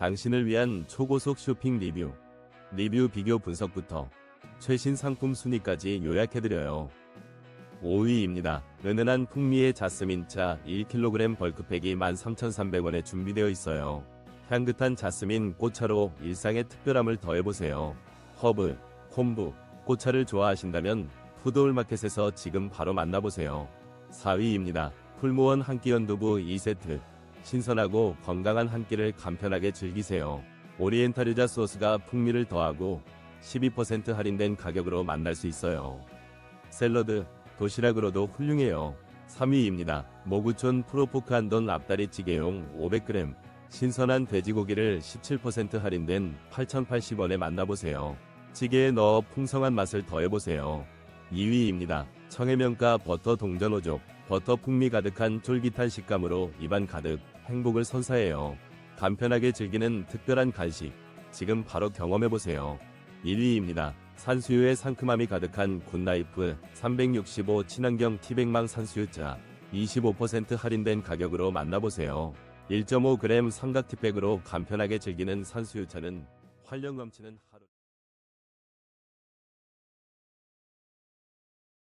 당신을 위한 초고속 쇼핑 리뷰. 리뷰 비교 분석부터 최신 상품 순위까지 요약해드려요. 5위입니다. 은은한 풍미의 자스민차 1kg 벌크팩이 13,300원에 준비되어 있어요. 향긋한 자스민 꽃차로 일상의 특별함을 더해보세요. 허브, 콤부, 꽃차를 좋아하신다면 푸드올마켓에서 지금 바로 만나보세요. 4위입니다. 풀무원 한끼 연두부 2세트. 신선하고 건강한 한 끼를 간편하게 즐기세요. 오리엔탈유자 소스가 풍미를 더하고 12% 할인된 가격으로 만날 수 있어요. 샐러드, 도시락으로도 훌륭해요. 3위입니다. 모구촌 프로포크 한돈 앞다리찌개용 500g. 신선한 돼지고기를 17% 할인된 8,080원에 만나보세요. 찌개에 넣어 풍성한 맛을 더해보세요. 2위입니다. 청해명가 버터 동전오족. 버터 풍미 가득한 쫄깃한 식감으로 입안 가득 행복을 선사해요. 간편하게 즐기는 특별한 간식. 지금 바로 경험해보세요. 1위입니다. 산수유의 상큼함이 가득한 굿나이프 365 친환경 티백망 산수유차 25% 할인된 가격으로 만나보세요. 1.5g 삼각 티백으로 간편하게 즐기는 산수유차는 활력 넘치는 하루